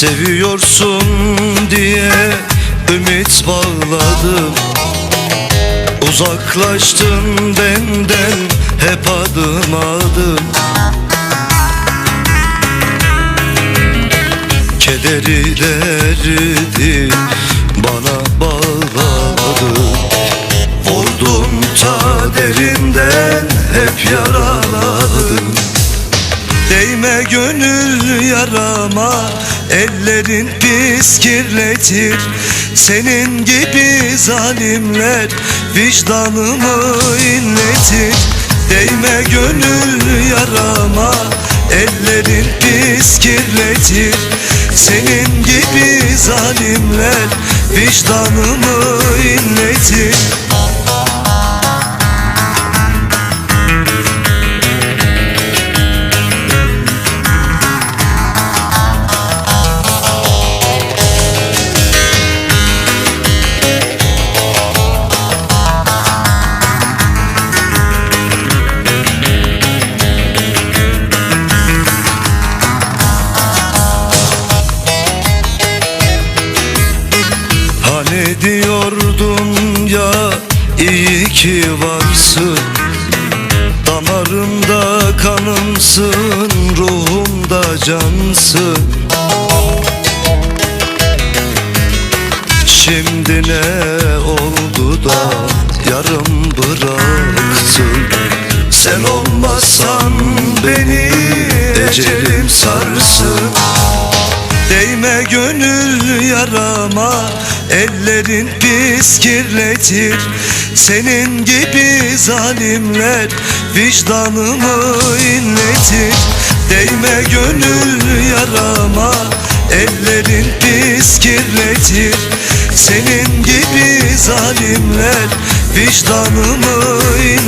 Seviyorsun diye ümit bağladım. Uzaklaştın benden hep adım adım. Kederi derdi bana bağladı. Vurdun ta derinden hep yaraladım. Değme gönül yarama Ellerin pis kirletir. Senin gibi zalimler Vicdanımı inletir. Değme gönül yarama. Ellerin pis kirletir. Senin gibi zalimler Vicdanımı inletir diyordun ya iyi ki varsın. Damarımda kanımsın ruhumda cansın. Şimdi ne oldu da yarım bıraktın Sen olmazsan beni ecelim sarsın. Değme gönül yarama Ellerin pis kirletir. Senin gibi zalimler Vicdanımı inletir. Değme gönül yarama. Ellerin pis kirletir. Senin gibi zalimler Vicdanımı inletir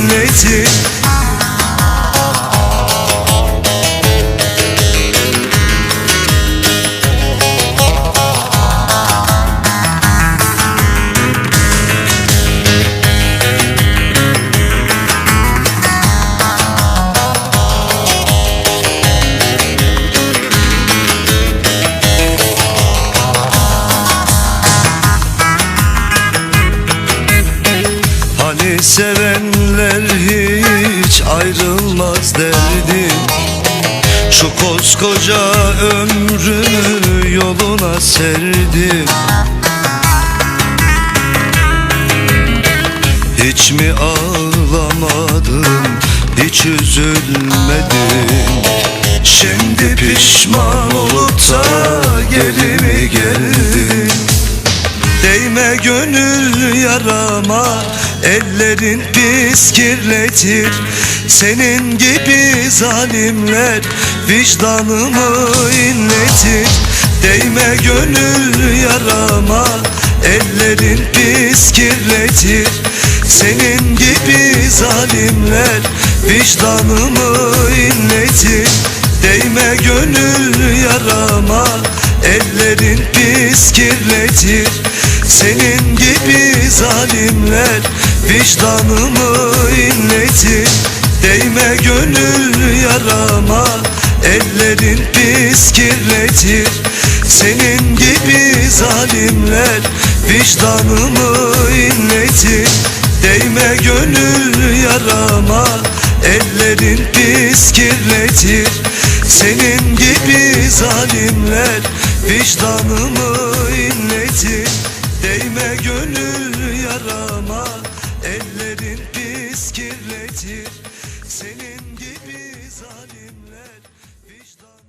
Hani sevenler hiç ayrılmaz derdim Şu koskoca ömrümü yoluna serdim Hiç mi ağlamadın, hiç üzülmedin Şimdi pişman olup da geri mi geldin Değme gönül yarama Ellerin pis kirletir Senin gibi zalimler Vicdanımı inletir. Değme gönül yarama Ellerin pis kirletir Senin gibi zalimler Vicdanımı inletir. Değme gönül yarama Ellerin pis kirletir Senin gibi zalimler Vicdanımı inletir. Değme gönül yarama Ellerin pis kirletir. Senin gibi zalimler Vicdanımı inletir. Değme gönül yarama Ellerin pis kirletir. Senin gibi zalimler Vicdanımı inletir getir. Senin gibi zalimler vicdan